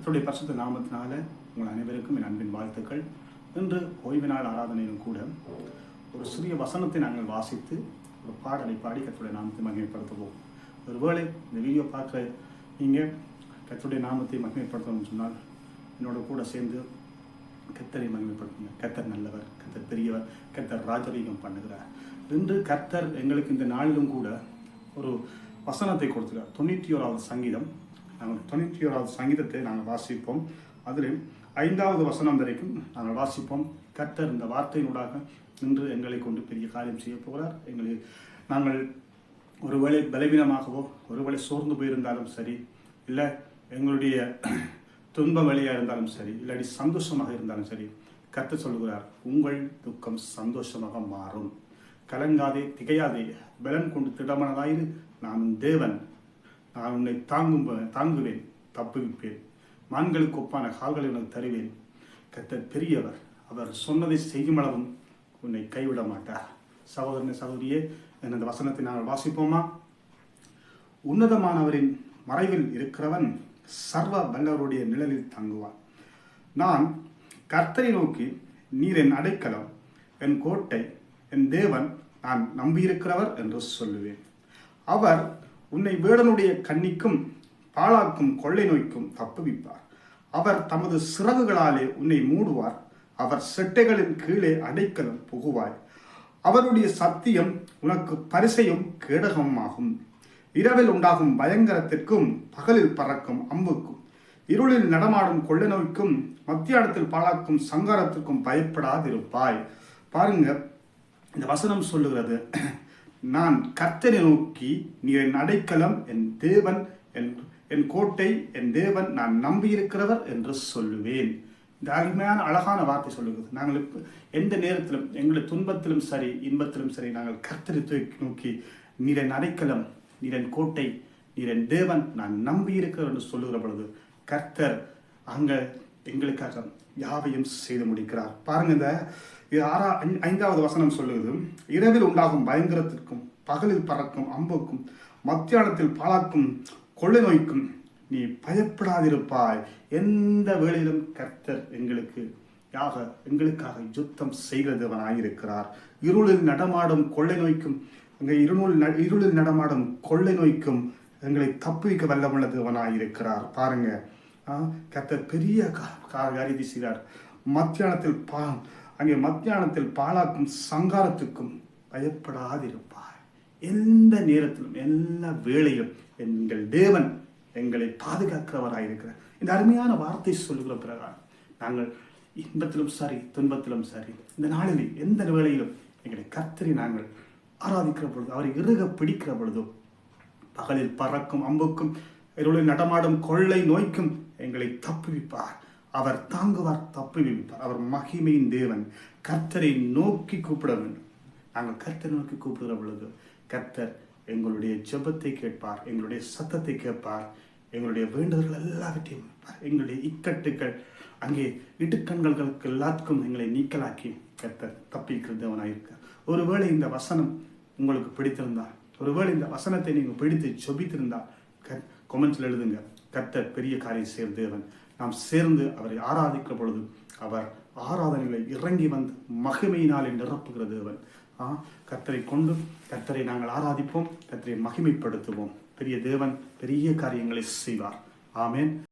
கத்தருடைய பரிசுத்த நாமத்தினால உங்கள் அனைவருக்கும் என் அன்பின் வாழ்த்துக்கள். இன்று ஓய்வு நாள் ஆராதனையிலும் கூட ஒரு சிறிய வசனத்தை நாங்கள் வாசித்து ஒரு பாடலை பாடி கத்தருடைய நாமத்தை மகிமைப்படுத்துவோம். ஒருவேளை இந்த வீடியோ பார்க்குற நீங்கள் கத்தருடைய நாமத்தை மகிமைப்படுத்தணும்னு சொன்னால் என்னோட கூட சேர்ந்து கத்தரை மகிமைப்படுத்துங்க. கர்த்தர் நல்லவர் கத்தர் பெரியவர் கத்தர் ராஜரீகம் பண்ணுகிறார். இன்று கர்த்தர் எங்களுக்கு இந்த நாளிலும் கூட ஒரு வசனத்தை கொடுத்துருக்கார். தொண்ணூற்றி ஓராவது சங்கீதம். நாங்கள் தொண்ணூற்றி ஓராவது சங்கீதத்தை நாங்கள் வாசிப்போம். அதில் ஐந்தாவது வசனம் வரைக்கும் நாங்கள் வாசிப்போம். கர்த்தர் இந்த வார்த்தையினூடாக நின்று எங்களை கொண்டு பெரிய காரியம் செய்ய போகிறார். எங்களை நாங்கள் ஒருவேளை பலவீனமாகவோ ஒருவேளை சோர்ந்து போயிருந்தாலும் சரி இல்லை எங்களுடைய துன்ப வழியாக இருந்தாலும் சரி இல்லாட்டி சந்தோஷமாக இருந்தாலும் சரி கற்று சொல்கிறார் உங்கள் துக்கம் சந்தோஷமாக மாறும். கலங்காதே திகையாதே. பலன் கொண்டு திடமனதாயிரு. நான் தேவன். நான் உன்னை தாங்கும் தாங்குவேன் தப்புவிப்பேன். மான்களுக்கு ஒப்பான கால்களை உனக்கு தருவேன். கர்த்தர் பெரியவர் அவர் சொன்னதை செய்யும் அளவும் உன்னை கைவிட மாட்டார். சகோதரனை சகோதரியே இந்த வசனத்தை நாங்கள் வாசிப்போமா? உன்னதமானவரின் மறைவில் இருக்கிறவன் சர்வ வல்லவருடைய நிழலில் தங்குவான். நான் கர்த்தரை நோக்கி நீர் என் அடைக்கலம் என் கோட்டை என் தேவன் நான் நம்பியிருக்கிறவர் என்று சொல்லுவேன். அவர் உன்னை வேடனுடைய கண்ணிக்கும் பாழாக்கும் கொள்ளை நோய்க்கும் தப்புவிப்பார். அவர் தமது சிறகுகளாலே உன்னை மூடுவார். அவர் செட்டைகளின் கீழே அடைக்கலம் புகுவாய். அவருடைய சத்தியம் உனக்கு பரிசையும் கேடகமாகும் இரவில் உண்டாகும் பயங்கரத்திற்கும் பகலில் பறக்கும் அம்புக்கும் இருளில் நடமாடும் கொள்ளை நோய்க்கும் மத்தியானத்தில் பாழாக்கும் சங்காரத்திற்கும் பயப்படாதிருப்பாய். பாருங்க இந்த வசனம் சொல்லுகிறது. நான் கர்த்தனை நோக்கி நீ என் அடைக்கலம் என் தேவன் என் என் கோட்டை என் தேவன் நான் நம்பியிருக்கிறவர் என்று சொல்லுவேன். இந்த அருமையான அழகான வார்த்தை சொல்லுகிறது. நாங்கள் எந்த நேரத்திலும் எங்களுடைய துன்பத்திலும் சரி இன்பத்திலும் சரி நாங்கள் கர்த்தரை தூக்கி நோக்கி நீரன் அடைக்கலம் நீரன் கோட்டை நீரன் தேவன் நான் நம்பியிருக்கிறவர் என்று சொல்லுகிற பொழுது கர்த்தர் அங்கே எங்களுக்காக யாவையும் செய்து முடிக்கிறார். பாருங்க இந்த ஆறா ஐ- ஐந்தாவது வசனம் சொல்லுவது இரவில் உண்டாகும் பயங்கரத்திற்கும் பகலில் பறக்கும் அம்புக்கும் மத்தியானத்தில் பாலாக்கும் கொள்ளை நோய்க்கும் நீ பயப்படாதிருப்பாய். எந்த வேளையிலும் கர்த்தர் எங்களுக்கு யாக எங்களுக்காக யுத்தம் செய்கிறதவனாயிருக்கிறார். இருளில் நடமாடும் கொள்ளை நோய்க்கும் அங்கே இருநூல் இருளில் நடமாடும் கொள்ளை நோய்க்கும் எங்களை தப்புவிக்க வல்லமுள்ளதவனாயிருக்கிறார். பாருங்க. கர்த்தர் பெரிய கா- காரியத்தை செய்கிறார். மத்தியானத்தில் பா அங்கே மத்தியானத்தில் பாழாக்கும் சங்காரத்துக்கும் பயப்படாதிருப்பார். எந்த நேரத்திலும் எல்லா வேளையிலும் எங்கள் தேவன் எங்களை பாதுகாக்கிறவராயிருக்கிறார் இந்த அருமையான வார்த்தை சொல்லுகிற பிரகாரம் நாங்கள் இன்பத்திலும் சரி துன்பத்திலும் சரி இந்த நாளில் எந்த வேளையிலும் எங்களை கர்த்தரை நாங்கள் ஆராதிக்கிற பொழுது அவரை இறுக பிடிக்கிற பொழுதும் பகலில் பறக்கும் அம்புக்கும் இருளில் நடமாடும் கொள்ளை நோய்க்கும் எங்களை தப்புவிப்பார். அவர் தாங்குவார் தப்புவிப்பார். அவர் மகிமையின் தேவன். கர்த்தரை நோக்கி கூப்பிட வேண்டும். நாங்கள் கர்த்தரை நோக்கி கூப்பிடுகிற பொழுது கர்த்தர் எங்களுடைய ஜெபத்தை கேட்பார் எங்களுடைய சத்தத்தை கேட்பார் எங்களுடைய வேண்டுதல்கள் எல்லாவற்றையும் வைப்பார். எங்களுடைய இக்கட்டுகள் அங்கே இடுக்கண்களுக்கு எல்லாத்துக்கும் எங்களை நீக்கலாக்கி கர்த்தர் தப்பிக்கிற தேவனாயிருக்கார் ஒருவேளை இந்த வசனம் உங்களுக்கு பிடித்திருந்தால் ஒருவேளை இந்த வசனத்தை நீங்கள் பிடித்து ஜெபித்திருந்தால் கொமெண்ட்ஸில் எழுதுங்க. கர்த்தர் பெரிய காரியம் சேர் தேவன். நாம் சேர்ந்து அவரை ஆராதிக்கிற பொழுது அவர் ஆராதனைகளை இறங்கி வந்து மகிமையினாலே நிரப்புகிற தேவன். ஆ கர்த்தரை கொண்டு கர்த்தரை நாங்கள் ஆராதிப்போம் கர்த்தரை மகிமைப்படுத்துவோம். பெரிய தேவன் பெரிய காரியங்களை செய்வார். ஆமென்.